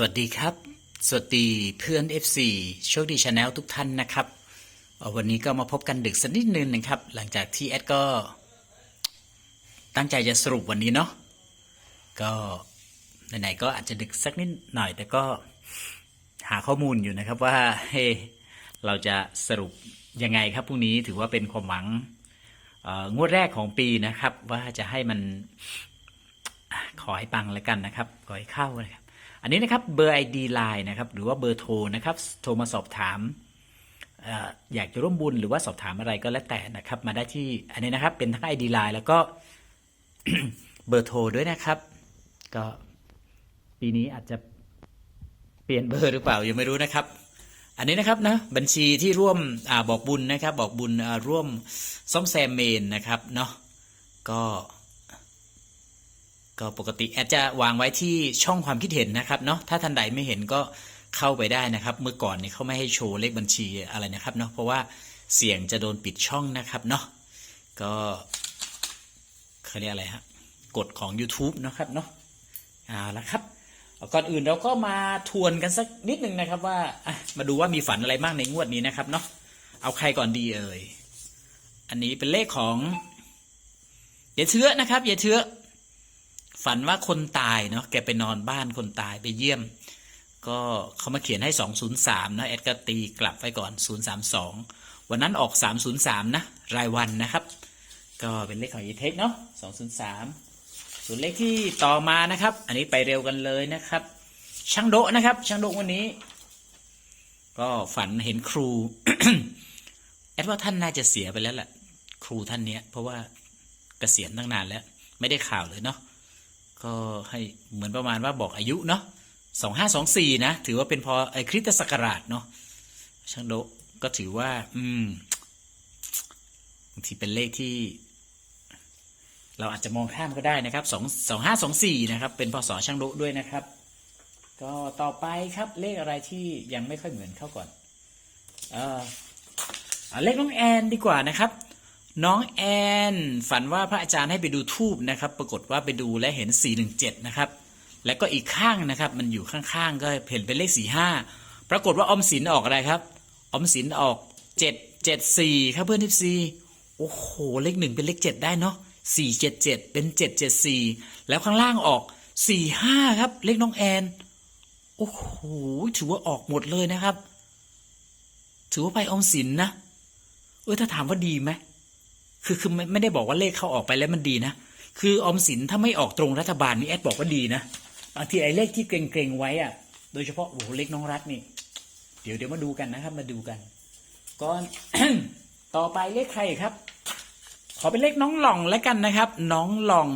สวัสดีครับ สวัสดีเพื่อน FC โชคดีชาแนลทุกท่านนะครับ วันนี้ก็มาพบกันดึกสักนิดนึงนะครับ หลังจากที่แอดก็ ตั้งใจจะสรุปวันนี้เนาะก็ไหนๆก็อาจจะดึกสักนิดหน่อย แต่ก็หาข้อมูลอยู่นะครับว่าเฮ้เราจะสรุปยังไงครับพรุ่งนี้ถือว่าเป็นความหวังงวดแรกของปีนะครับ ว่าจะให้มันขอให้ปังแล้วกันนะครับ ขอให้เข้านะครับ อันนี้นะครับเบอร์ ID Line นะครับหรือว่าเบอร์โทรนะครับโทรมาสอบถามออยากจะร่วมบุญหรือว่าสอบถามอะไรก็แล้วแต่นะครับมาได้ที่อันนี้นะครับเป็นทั้ง ID Line แล้วก็เบอร์โทรด้วยนะครับ ก็ปีนี้อาจจะเปลี่ยนเบอร์หรือเปล่ายังไม่รู้นะครับ อันนี้นะครับนะบัญชีที่ร่วมอบอกบุญนะครับ บอกบุญร่วมซ่อมแซมเมนนะครับเนาะก็ ก็ปกติแอดจะวางไว้ที่ช่องความคิดเห็นนะครับเนาะถ้าท่านใดไม่เห็นก็เข้าไปได้นะครับ เมื่อก่อนเนี่ยเขาไม่ให้โชว์เลขบัญชีอะไรนะครับเนาะเพราะว่าเสียงจะโดนปิดช่องนะครับเนาะก็เขาเรียกอะไรฮะกฎของ YouTube นะครับเนาะเอาละครับก่อนอื่นเราก็มาทวนกันสักนิดหนึ่งนะครับว่ามาดูว่ามีฝันอะไรบ้างในงวดนี้นะครับเนาะเอาใครก่อนดีเอ่ยอันนี้เป็นเลขของยายเชื้อนะครับยายเชื้อ ฝันว่าคนตายเนาะแกไปนอนบ้านคนตายไปเยี่ยม ก็เขามาเขียนให้ 203 นะแอดก็ตีกลับไปก่อน 032 วันนั้นออก 303 นะ รายวันนะครับ ก็เป็นเลขของยีเทคเนาะ203 ส่วนเลขที่ต่อมานะครับ อันนี้ไปเร็วกันเลยนะครับ ช่างโดะนะครับ ช่างโดะวันนี้ ก็ฝันเห็นครูแอดว่าท่านน่าจะเสียไปแล้วแหละครูท่านเนี้ย เพราะว่าเกษียณตั้งนานแล้ว ไม่ได้ข่าวเลยเนาะ ก็ให้เหมือนประมาณว่าบอกอายุเนาะสองห้าสองสี่นะ ถือว่าเป็นพอไอคริสตศักราชเนาะช่างโดก็ถือว่า อืมบางทีเป็นเลขที่ เราอาจจะมองข้ามก็ได้นะครับสองสองห้าสองสี่นะครับ เป็นพศช่างโดด้วยนะครับ ก็ต่อไปครับเลขอะไรที่ยังไม่ค่อยเหมือนเข้าก่อน เออเลขน้องแอนดีกว่านะครับ น้องแอน ฝันว่าพระอาจารย์ให้ไปดูทูบนะครับ ปรากฏว่าไปดูและเห็น 417 นะครับ แล้วก็อีกข้างนะครับ มันอยู่ข้างๆ ก็เห็นเป็นเลข 45 ปรากฏว่าออมสินออกอะไรครับ ออมสินออก 774 ครับเพื่อนทิพซีโอ้โห เลขหนึ่งเป็นเลข 7 ได้เนาะ477 เป็น 774 แล้วข้างล่างออก 45 ครับ เลขน้องแอน โอ้โห ถือว่าออกหมดเลยนะครับ ถือว่าไปออมสินนะ เออถ้าถามว่าดีไหม คือคือไม่ไม่ได้บอกว่าเลขเข้าออกไปแล้วมันดีนะ คือออมสินถ้าไม่ออกตรงรัฐบาลนี่แอดบอกว่าดีนะบางทีไอ้เลขที่เกรงๆไว้อะ โดยเฉพาะโอ้โหเลขน้องรัฐนี่ เดี๋ยวเดี๋ยวมาดูกันนะครับ มาดูกันก่อนต่อไปเลขใครครับ ขอเป็นเลขน้องหล่องแล้วกันนะครับ น้องหล่อง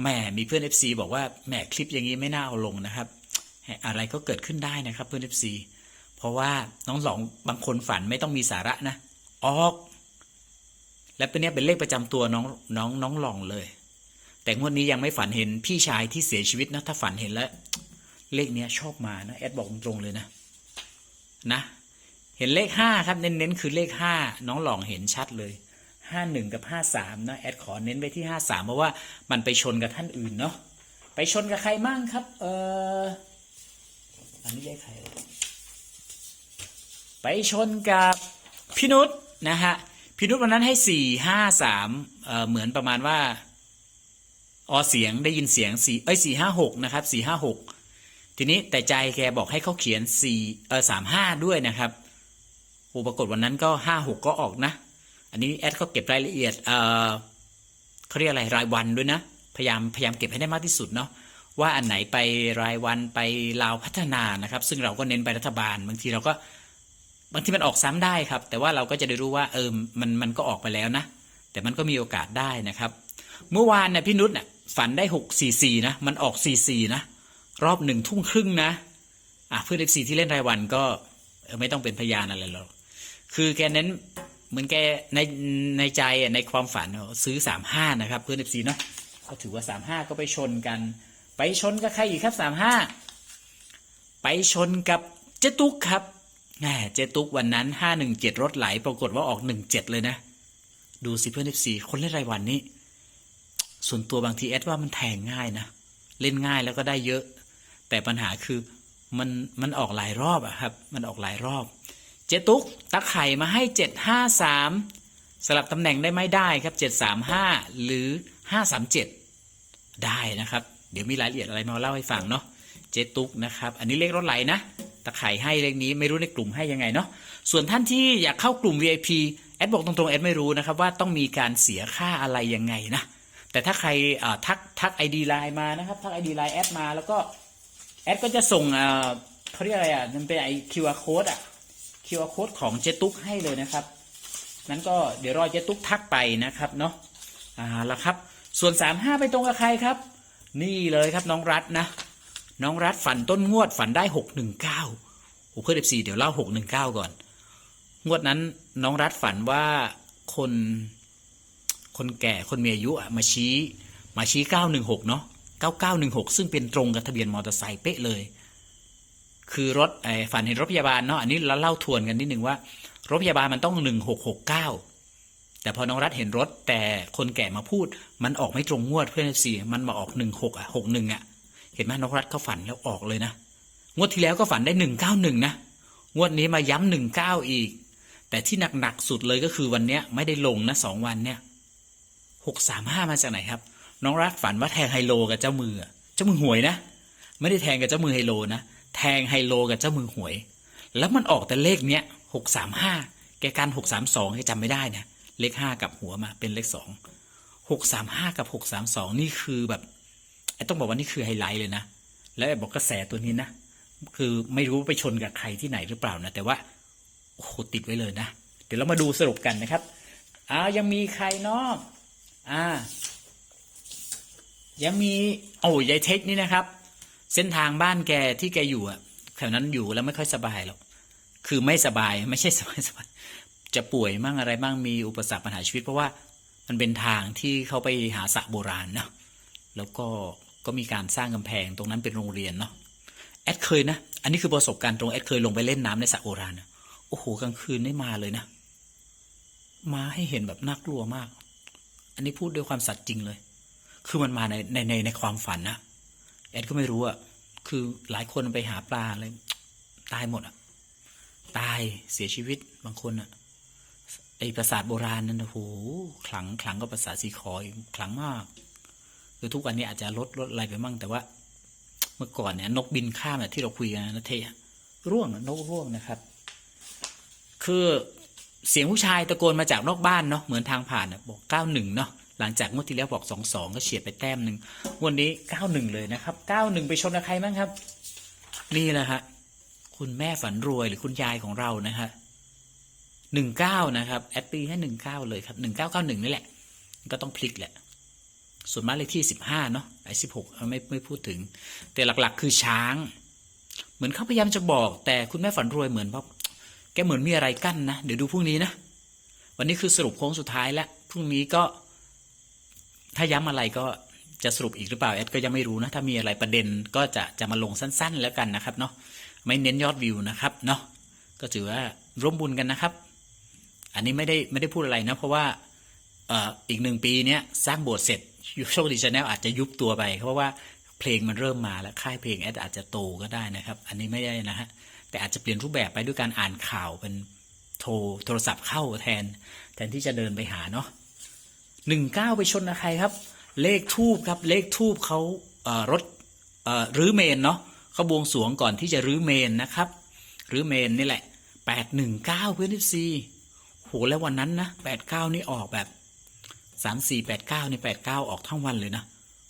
แหมมีเพื่อน FC บอกว่าแหมคลิปอย่างนี้ไม่น่าเอาลงนะครับอะไรก็เกิดขึ้นได้นะครับเพื่อน FC เพราะว่าน้องหลองบางคนฝันไม่ต้องมีสาระนะ ออก และเป็นเนี้ยเป็นเลขประจำตัวน้องน้องน้องหลองเลย แต่งวดนี้ยังไม่ฝันเห็นพี่ชายที่เสียชีวิตนะถ้าฝันเห็นแล้ว เลขเนี้ยชอบมานะแอดบอกตรงๆเลยนะนะ เห็นเลขห้าครับเน้นๆคือเลขห้าน้องหลองเห็นชัดเลยห้าหนึ่งกับห้าสามนะแอดขอเน้นไปที่ห้าสามเพราะว่ามันไปชนกับท่านอื่นเนาะไปชนกับใครมั่งครับ เอออันนี้เลขใคร ไปชนกับพี่นุชนะฮะ พี่นุชวันนั้นให้สี่ห้าสามเหมือนประมาณว่าออเสียงได้ยินเสียงสี่เอ้ยสี่ห้าหกนะครับสี่ห้าหกทีนี้แต่ใจแกบอกให้เขาเขียนสี่เออสามห้าด้วยนะครับโอ้ปรากฏวันนั้นก็ห้าหกก็ออกนะ อันนี้แอดก็เก็บรายละเอียดเออเขาเรียกอะไรรายวันด้วยนะ พยายามพยายามเก็บให้ได้มากที่สุดเนาะว่าอันไหนไปรายวันไปลาวพัฒนานะครับ ซึ่งเราก็เน้นไปรัฐบาล บางทีเราก็ บางทีมันออกซ้ำได้ครับ แต่ว่าเราก็จะได้รู้ว่าเออมันมันก็ออกไปแล้วนะ แต่มันก็มีโอกาสได้นะครับ เมื่อวานเนี่ยพี่นุชเนี่ยฝันได้หกสี่สี่นะ มันออกสี่สี่นะ รอบหนึ่งทุ่มครึ่งนะอะเพื่อนเอฟซีที่เล่นรายวันก็ไม่ต้องเป็นพยานอะไรหรอกคือแกเน้นเหมือนแกในในใจในความฝันซื้อสามห้านะครับ เพื่อนเอฟซีเนาะก็ถือว่าสามห้าก็ไปชนกัน ไปชนกับใครอีกครับสามห้าไปชนกับเจตุกครับ เจตุกวันนั้นห้าหนึ่งเจ็ดรถไหล ปรากฏว่าออกหนึ่งเจ็ดเลยนะ ดูสิเพื่อนเอฟซีคนเล่นรายวันนี้ ส่วนตัวบางทีแอดว่ามันแทงง่ายนะ เล่นง่ายแล้วก็ได้เยอะ แต่ปัญหาคือมันมันออกหลายรอบอะครับ มันออกหลายรอบ เจตุกตะไข่มาให้เจ็ดห้าสามสลับตำแหน่งได้ไหมได้ครับเจ็ดสามห้าหรือห้าสามเจ็ดได้นะครับ เดี๋ยวมีรายละเอียดอะไรมาเล่าให้ฟังเนาะเจตุกนะครับ อันนี้เลขรถไหลนะ ตะไคร่ให้เลขนี้ไม่รู้ในกลุ่มให้ยังไงเนาะส่วนท่านที่อยากเข้ากลุ่ม VIP แอดบอกตรงๆแอดไม่รู้นะครับว่าต้องมีการเสียค่าอะไรยังไงนะแต่ถ้าใครทักทักไอดีไลน์มานะครับทักไอดีไลน์แอดมาแล้วก็แอดก็จะส่งอ่าเขาเรียกอะไรอะมันเป็นไอ QR code อะ QR code ของเจตุกให้เลยนะครับนั้นก็เดี๋ยวรอเจตุกทักไปนะครับเนาะอ่าแล้วครับ ส่วน 35 ไปตรงกับใครครับ นี่เลยครับน้องรัฐนะ น้องรัฐฝันต้นงวดฝันได้619โอ้เพื่อนเอฟซีเดี๋ยวเล่า619ก่อน งวดนั้นน้องรัฐฝันว่าคนคนแก่คนมีอายุอะมาชี้มาชี้916เนาะ9916ซึ่งเป็นตรงกับทะเบียนมอเตอร์ไซค์เป๊ะเลย คือรถไอ้ฝันเห็นรถพยาบาลเนาะอันนี้เราเล่าทวนกันนิดนึงว่ารถพยาบาลมันต้อง1669แต่พอน้องรัฐเห็นรถแต่คนแก่มาพูด มันออกไม่ตรงงวดเพื่อนสี่มันมาออก16อะ61อะ เห็นไหมน้องรัฐเขาฝันแล้วออกเลยนะ งวดที่แล้วก็ฝันได้191นะ งวดนี้มาย้ำ19อีก แต่ที่หนักๆสุดเลยก็คือวันเนี้ยไม่ได้ลงนะสองวันเนี่ย635มห้ามาจากไหนครับ น้องรัฐฝันว่าแทงไฮโลกับเจ้ามือ เจ้ามือหวยนะ ไม่ได้แทงกับเจ้ามือไฮโลนะ แทงไฮโลกับเจ้ามือหวย แล้วมันออกแต่เลขเนี้ยหกสามห้าแกกันหกสามสองแกจำไม่ได้นะ เลขห้ากับหัวมาเป็นเลขสองหกสามห้ากับหกสามสองนี่คือแบบ ต้องบอกว่านี่คือไฮไลท์เลยนะ แล้วไอ้บอกกระแสตัวนี้นะ คือไม่รู้ไปชนกับใครที่ไหนหรือเปล่านะ แต่ว่าโอ้โหติดไว้เลยนะ เดี๋ยวเรามาดูสรุปกันนะครับอ่าวยังมีใครเนาะอ่า ยังมี โอ้ยายเทคนี่นะครับ เส้นทางบ้านแกที่แกอยู่อะแถวนั้นอยู่แล้วไม่ค่อยสบายหรอก คือไม่สบายไม่ใช่สบายสบาย จะป่วยมั่งอะไรบ้างมีอุปสรรคปัญหาชีวิตเพราะว่ามันเป็นทางที่เขาไปหาสระโบราณเนาะแล้วก็ ก็มีการสร้างกำแพงตรงนั้นเป็นโรงเรียนเนาะแอดเคยนะ อันนี้คือประสบการณ์ตรงแอดเคยลงไปเล่นน้ำในสระโบราณนโอ้โหกลางคืนได้มาเลยนะ มาให้เห็นแบบน่ากลัวมาก อันนี้พูดด้วยความสัตย์จริงเลย คือมันมาในในในในความฝันนะแอดก็ไม่รู้อะคือหลายคนไปหาปลาอะไรตายหมดอะตายเสียชีวิตบางคนอะไอปราสาทโบราณนั่นนะโหขลังขลังก็ปราสาทสีขออีกขลังมาก คือทุกวันนี้อาจจะลดลดอะไรไปมั่งแต่ว่า เมื่อก่อนเนี่ย นกบินข้ามเนี่ยที่เราคุยกันนะเทร่วงอะนกร่วงนะครับ คือเสียงผู้ชายตะโกนมาจากนอกบ้านเนาะเหมือนทางผ่านน่ะบอกเก้าหนึ่งเนาะหลังจากงวดที่แล้วบอกสองสองก็เฉียดไปแต้มหนึ่งวันนี้เก้าหนึ่งเลยนะครับเก้าหนึ่งไปชนกับใครบ้างครับ นี่แหละฮะคุณแม่ฝันรวยหรือคุณยายของเรานะฮะหนึ่งเก้านะครับแอดปีให้หนึ่งเก้าเลยครับหนึ่งเก้าเก้าหนึ่งนี่แหละ ก็ต้องพลิกแหละ ส่วนมากเลขที่สิบห้าเนาะไอ้สิบหกไม่ไม่พูดถึง แต่หลักๆ คือช้าง เหมือนเขาพยายามจะบอก แต่คุณแม่ฝันรวยเหมือนว่าแกเหมือนมีอะไรกั้นนะ เดี๋ยวดูพรุ่งนี้นะ วันนี้คือสรุปโค้งสุดท้ายแล้วพรุ่งนี้ก็ถ้าย้ำอะไรก็จะสรุปอีกหรือเปล่าแอดก็ยังไม่รู้นะ ถ้ามีอะไรประเด็นก็จะจะมาลงสั้น ๆ แล้วกันนะครับเนาะไม่เน้นยอดวิวนะครับเนาะก็ถือว่าร่วมบุญกันนะครับ อันนี้ไม่ได้ไม่ได้พูดอะไรนะ เพราะว่าอ,อ,อีกหนึ่งปีเนี้ยสร้างโบสถ์เสร็จ โชคดีชาแนลอาจจะยุบตัวไป เพราะว่าเพลงมันเริ่มมาแล้วค่ายเพลงแอดอาจจะโตก็ได้นะครับ อันนี้ไม่ได้นะฮะแต่อาจจะเปลี่ยนรูปแบบไปด้วยการอ่านข่าวเป็นโทรโทรศัพท์เข้าแทน แทนที่จะเดินไปหาเนาะหนึ่งเก้าไปชนใครครับ เลขทูบครับ เลขทูบเขาเอ่อรถเอ่อรื้อเมนเนาะเขาบวงสรวงก่อนที่จะรื้อเมนนะครับรื้อเมนนี่แหละแปดหนึ่งเก้าเพื่อนที่ซีโหแล้ววันนั้นนะแปดเก้านี่ออกแบบ สามสี่แปดเก้านี่แปดเก้าออกทั้งวันเลยนะ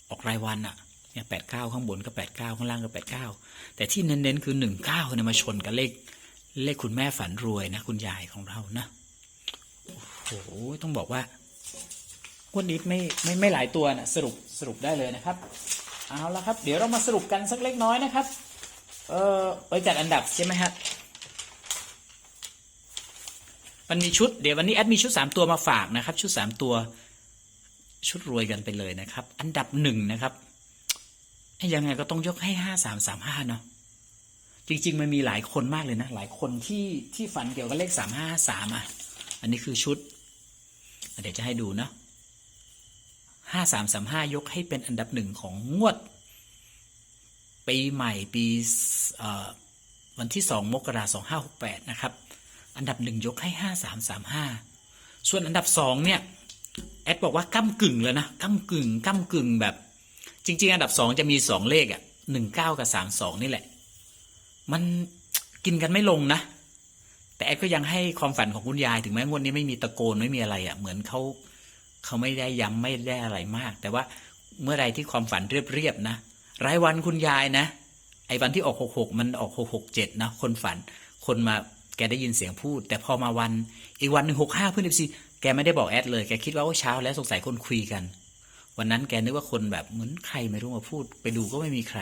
ออกรายวันอะเนี่ยแปดเก้าข้างบนก็แปดเก้าข้างล่างก็แปดเก้าแต่ที่เน้นๆคือหนึ่งเก้าเนี่ยมาชนกับเลข เลขคุณแม่ฝันรวยนะ คุณยายของเรานะโอ้โหต้องบอกว่าวดนี้ไม่ไม่ไม่หลายตัวนะสรุปสรุปได้เลยนะครับ เอาละครับ เดี๋ยวเรามาสรุปกันสักเล็กน้อยนะครับ เออไปจัดอันดับใช่ไหมฮะมันมีชุดเดี๋ยววันนี้แอดมีชุดสามตัวมาฝากนะครับ ชุดสามตัว ชุดรวยกันไปเลยนะครับ อันดับหนึ่งนะครับยังไงก็ต้องยกให้ห้าสามสามห้าเนาะจริง ๆ มันมีหลายคนมากเลยนะ หลายคนที่ที่ฝันเกี่ยวกับเลขสามห้าสามอะ อันนี้คือชุด เดี๋ยวจะให้ดูเนาะห้าสามสามห้ายกให้เป็นอันดับหนึ่งของงวด ปีใหม่ปีวันที่สองมกราสองห้าหกแปดนะครับ อันดับหนึ่งยกให้ห้าสามสามห้าส่วนอันดับสองเนี่ย แอดบอกว่าก้ากึ่งเลยนะก้ากึ่งก้ากึ่งแบบ จริง ๆ อันดับสองจะมีสองเลขอะหนึ่งเก้ากับสามสองนี่แหละ มันกินกันไม่ลงนะ แต่แอดก็ยังให้ความฝันของคุณยายถึงแม้งวดนี้ไม่มีตะโกนไม่มีอะไรอะ่ะ เหมือนเขาเขาไม่ได้ย้ำไม่ได้อะไรมาก แต่ว่าเมื่อไรที่ความฝันเรียบๆนะรายวันคุณยายนะ ไอ้วันที่ออกหกหกมันออกหกหกเจ็ดนะคนฝันคนมาแกได้ยินเสียงพูด แต่พอมาวันอีกวันหนึ่งหกห้าเพื่อนเอฟซี แกไม่ได้บอกแอดเลย แกคิดว่าเช้าแล้วสงสัยคนคุยกัน วันนั้นแกนึกว่าคนแบบเหมือนใครไม่รู้มาพูด ไปดูก็ไม่มีใคร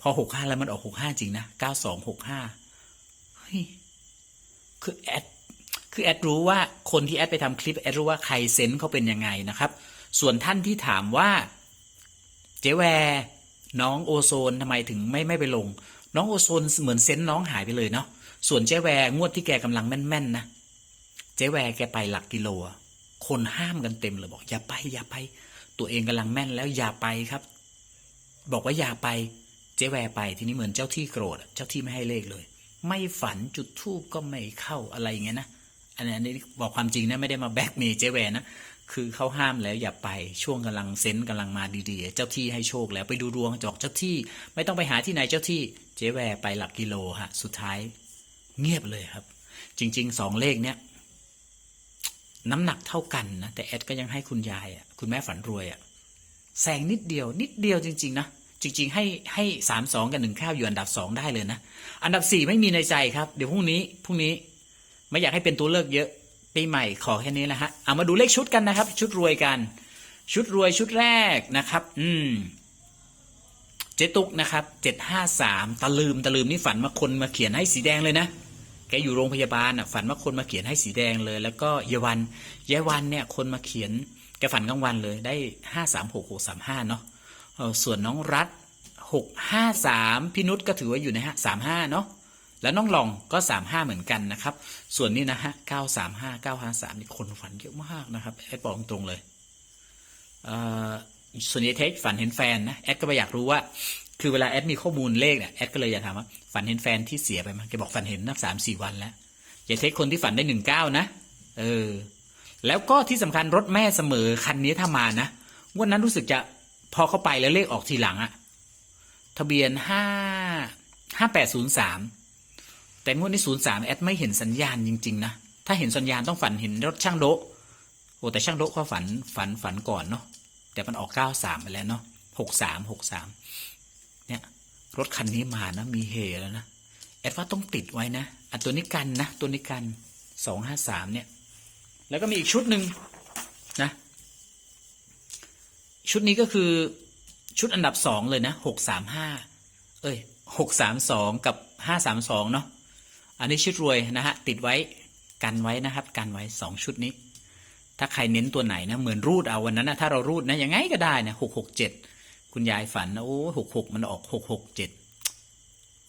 พอหกห้าแล้วมันออกหกห้าจริงนะเก้าสองหกห้าเฮ้ย คือแอด คือแอดรู้ว่าคนที่แอดไปทำคลิปแอดรู้ว่าใครเซนเขาเป็นยังไงนะครับ ส่วนท่านที่ถามว่า เจแวร์น้องโอโซนทำไมถึงไม่ไม่ไปลง น้องโอโซนเหมือนเซนน้องหายไปเลยเนาะส่วนเจแวร์งวดที่แกกำลังแม่นๆนะ เจแวร์แกไปหลักกิโลอะคนห้ามกันเต็มเลยบอก อย่าไป อย่าไป ตัวเองกำลังแม่นแล้วอย่าไปครับ บอกว่าอย่าไป เจแวร์ไป ทีนี้เหมือนเจ้าที่โกรธเจ้าที่ไม่ให้เลขเลย ไม่ฝันจุดทูบก็ไม่เข้าอะไรอย่างเงี้ยนะอันนี้บอกความจริงนะไม่ได้มาแบกเมย์เจแวร์นะคือเขาห้ามแล้วอย่าไปช่วงกำลังเซนต์กำลังมาดีๆ เจ้าที่ให้โชคแล้วไปดูดวงจอกเจ้าที่ ไม่ต้องไปหาที่ไหนเจ้าที่ เจแวร์ไปหลักกิโลฮะสุดท้าย เงียบเลยครับ จริงๆสองเลขเนี้ย น้ำหนักเท่ากันนะแต่แอดก็ยังให้คุณยายอะคุณแม่ฝันรวยอะแซงนิดเดียวนิดเดียวจริง ๆ นะ จริง ๆ ให้ให้สามสองกับหนึ่งข้าวอยู่อันดับสองได้เลยนะอันดับสี่ไม่มีในใจครับ เดี๋ยวพรุ่งนี้พรุ่งนี้ไม่อยากให้เป็นตัวเลือกเยอะปีใหม่ขอแค่นี้แหละฮะเอามาดูเลขชุดกันนะครับ ชุดรวยกัน ชุดรวยชุดแรกนะครับ อืมเจตุกนะครับเจ็ดห้าสามตะลืมตะลืมนี่ฝันมาคนมาเขียนให้สีแดงเลยนะ แกอยู่โรงพยาบาลอะฝันว่าคนมาเขียนให้สีแดงเลย แล้วก็เยาวันเยาวันเนี่ยคนมาเขียนแกฝันกลางวันเลยได้ห้าสามหกหกสามห้าเนาะส่วนน้องรัฐหกห้าสามพี่นุชก็ถือว่าอยู่ในฮะสามห้าเนาะแล้วน้องหลองก็สามห้าเหมือนกันนะครับ ส่วนนี้นะฮะเก้าสามห้าเก้าห้าสามนี่คนฝันเยอะมากนะครับแอดบอกตรงเลยส่วนยายเทคฝันเห็นแฟนนะแอดก็ไปอยากรู้ว่า คือเวลาแอดมีข้อมูลเลขเนี่ยแอดก็เลยอยากถามว่าฝันเห็นแฟนที่เสียไปมั้ยแกบอกฝันเห็นนับสามสี่วันแล้วอย่าเทคคนที่ฝันได้หนึ่งเก้านะ เออ แล้วก็ที่สำคัญรถแม่เสมอคันนี้ถ้ามานะวันนั้นรู้สึกจะพอเข้าไปแล้วเลขออกทีหลังอะทะเบียนห้าห้าแปดศูนย์สามแต่งวดนี้ศูนย์สามแอดไม่เห็นสัญญาณจริง ๆ นะ ถ้าเห็นสัญญาณต้องฝันเห็นรถช่างโดะโอ้แต่ช่างโดะเขาฝันฝันฝันก่อนเนาะแต่มันออกเก้าสามไปแล้วเนาะหกสามหกสาม เนี่ยรถคันนี้มานะมีเฮแล้วนะแอดว่าต้องติดไว้นะอันตัวนี้กันนะ ตัวนี้กันสองห้าสามเนี่ย แล้วก็มีอีกชุดหนึ่งนะชุดนี้ก็คือชุดอันดับสองเลยนะหกสามห้าเอ้ยหกสามสองกับห้าสามสองเนาะอันนี้ชุดรวยนะฮะติดไว้กันไว้นะครับ กันไว้สองชุดนี้ ถ้าใครเน้นตัวไหนนะเหมือนรูดเอาวันนั้นนะถ้าเรารูดนะยังไงก็ได้นะหกหกเจ็ด คุณยายฝันนะโอ้หกหกมันออกหกหกเจ็ด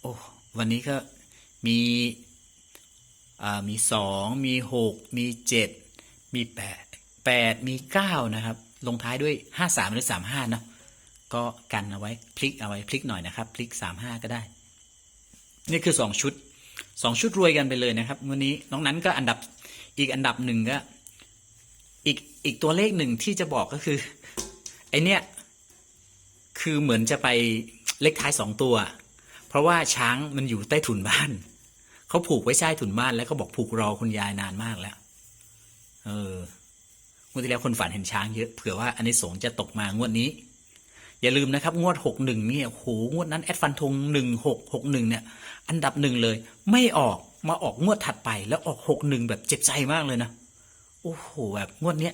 โอ้วันนี้ก็มีอ่ามีสองมีหกมีเจ็ดมีแปดแปดมีเก้านะครับ ลงท้ายด้วยห้าสามหรือสามห้าเนาะก็กันเอาไว้พลิกเอาไว้พลิกหน่อยนะครับพลิกสามห้าก็ได้ นี่คือสองชุดสองชุดรวยกันไปเลยนะครับวันนี้น้องนั้นก็อันดับอีกอันดับหนึ่งก็อีกอีกตัวเลขหนึ่งที่จะบอกก็คือไอเนี้ย คือเหมือนจะไปเลขท้ายสองตัว เพราะว่าช้างมันอยู่ใต้ถุนบ้าน เขาผูกไว้ใต้ถุนบ้านแล้วก็บอกผูกรอคุณยายนานมากแล้ว เอองวดที่แล้วคนฝันเห็นช้างเยอะเผื่อว่าอันนี้สงสจะตกมางวดนี้ อย่าลืมนะครับ งวดหกหนึ่งเนี่ยโหงวดนั้นแอดฟันธงหนึ่งหกหกหนึ่งเนี่ย อันดับหนึ่งเลย ไม่ออกมาออกงวดถัดไป แล้วออกหกหนึ่งแบบเจ็บใจมากเลยนะโอ้โหแบบงวดเนี้ย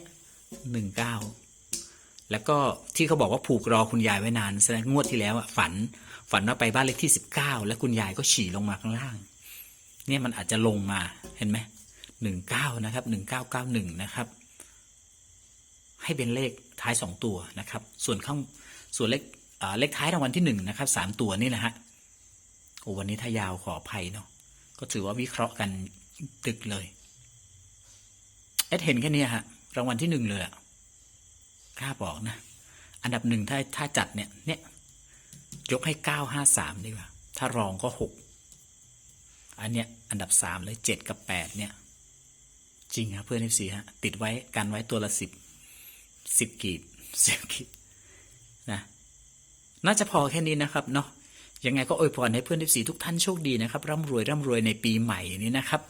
หนึ่งเก้า แล้วก็ที่เขาบอกว่าผูกรอคุณยายไว้นานแสดงงวดที่แล้วอะฝันฝันว่าไปบ้านเลขที่สิบเก้าแล้วคุณยายก็ฉี่ลงมาข้างล่าง เนี่ยมันอาจจะลงมาเห็นไหมหนึ่งเก้านะครับหนึ่งเก้าเก้าหนึ่งนะครับ ให้เป็นเลขท้ายสองตัวนะครับ ส่วนข้างส่วนเลขอ่าเลขท้ายรางวัลที่หนึ่งนะครับสามตัวนี่แหละฮะโอ้วันนี้ถ้ายาวขออภัยเนาะก็ถือว่าวิเคราะห์กันตึกเลย เอ็ดเห็นแค่นี้ฮะรางวัลที่หนึ่งเลยอะ กล้าบอกนะ อันดับหนึ่งถ้าถ้าจัดเนี่ย เนี่ย ยกให้เก้าห้าสามดีกว่า ถ้ารองก็หกอันเนี้ยอันดับสามเลยเจ็ดกับแปดเนี่ย จริงครับเพื่อนเอฟซีฮะ ติดไว้กันไว้ตัวละสิบสิบกีบสิบกีบนะน่าจะพอแค่นี้นะครับเนาะยังไงก็อวยพรให้เพื่อนเอฟซีทุกท่านโชคดีนะครับ ร่ำรวยร่ำรวยในปีใหม่นี้นะครับ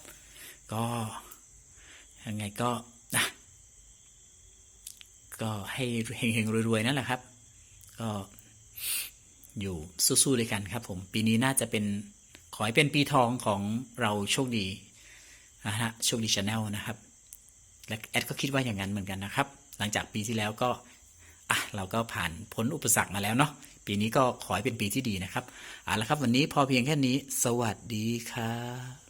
ก็ยังไงก็ ก็ให้เฮงๆรวยๆนั่นแหละครับ ก็อยู่สู้ๆด้วยกันครับผมปีนี้น่าจะเป็นขอให้เป็นปีทองของเราโชคดีนะฮะโชคดีชาแนลนะครับ และแอดก็คิดว่าอย่างนั้นเหมือนกันนะครับ หลังจากปีที่แล้วก็อะเราก็ผ่านพ้นอุปสรรคมาแล้วเนาะปีนี้ก็ขอให้เป็นปีที่ดีนะครับเอาละครับ วันนี้พอเพียงแค่นี้ สวัสดีครับ